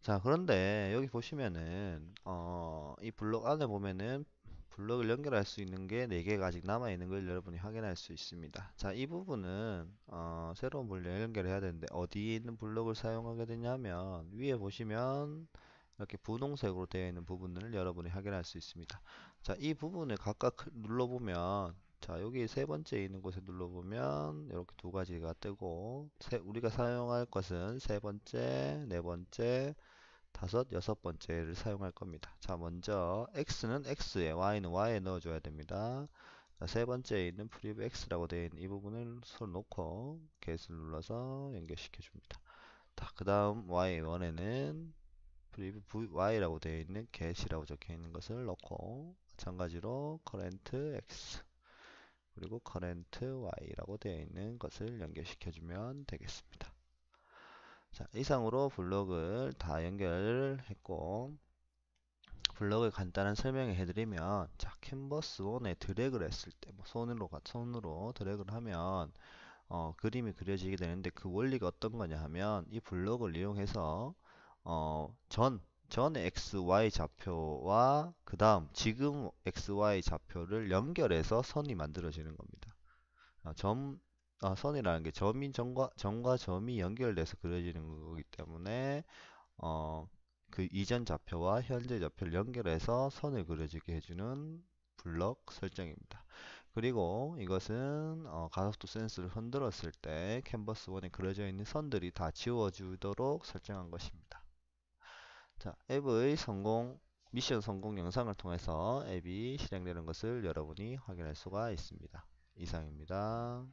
자, 그런데 여기 보시면은 어, 이 블록 안에 보면은 블록을 연결할 수 있는 게 4개가 아직 남아 있는 걸 여러분이 확인할 수 있습니다. 자, 이 부분은 어, 새로운 블록 연결해야 되는데 어디에 있는 블록을 사용하게 되냐면 위에 보시면 이렇게 분홍색으로 되어 있는 부분을 여러분이 확인할 수 있습니다. 자, 이 부분을 각각 눌러보면 자, 여기 세 번째 있는 곳에 눌러보면 이렇게 두 가지가 뜨고 세, 우리가 사용할 것은 세 번째, 네 번째, 다섯, 여섯 번째를 사용할 겁니다. 자, 먼저 x는 x에, y는 y에 넣어줘야 됩니다. 자, 세 번째에 있는 프리브 x라고 되어 있는 이 부분을 손 놓고 get을 눌러서 연결시켜 줍니다. 자, 그 다음 y1에는 프리브 y라고 되어 있는 get이라고 적혀 있는 것을 넣고 마찬가지로 current x 그리고 current y라고 되어 있는 것을 연결시켜 주면 되겠습니다. 자, 이상으로 블록을 다 연결했고 블록을 간단한 설명을 해드리면 자, 캔버스 1에 드래그를 했을 때 뭐 손으로 손으로 드래그를 하면 어, 그림이 그려지게 되는데 그 원리가 어떤 거냐 하면 이 블록을 이용해서 어, 전 전의 XY 좌표와 그 다음 지금 XY 좌표를 연결해서 선이 만들어지는 겁니다. 어, 점, 어, 선이라는 게 점이 점과, 점과 점이 연결돼서 그려지는 거기 때문에 어, 그 이전 좌표와 현재 좌표를 연결해서 선을 그려지게 해주는 블럭 설정입니다. 그리고 이것은 어, 가속도 센스를 흔들었을 때 캔버스 1에 그려져 있는 선들이 다 지워지도록 설정한 것입니다. 자, 앱의 성공, 미션 성공 영상을 통해서 앱이 실행되는 것을 여러분이 확인할 수가 있습니다. 이상입니다.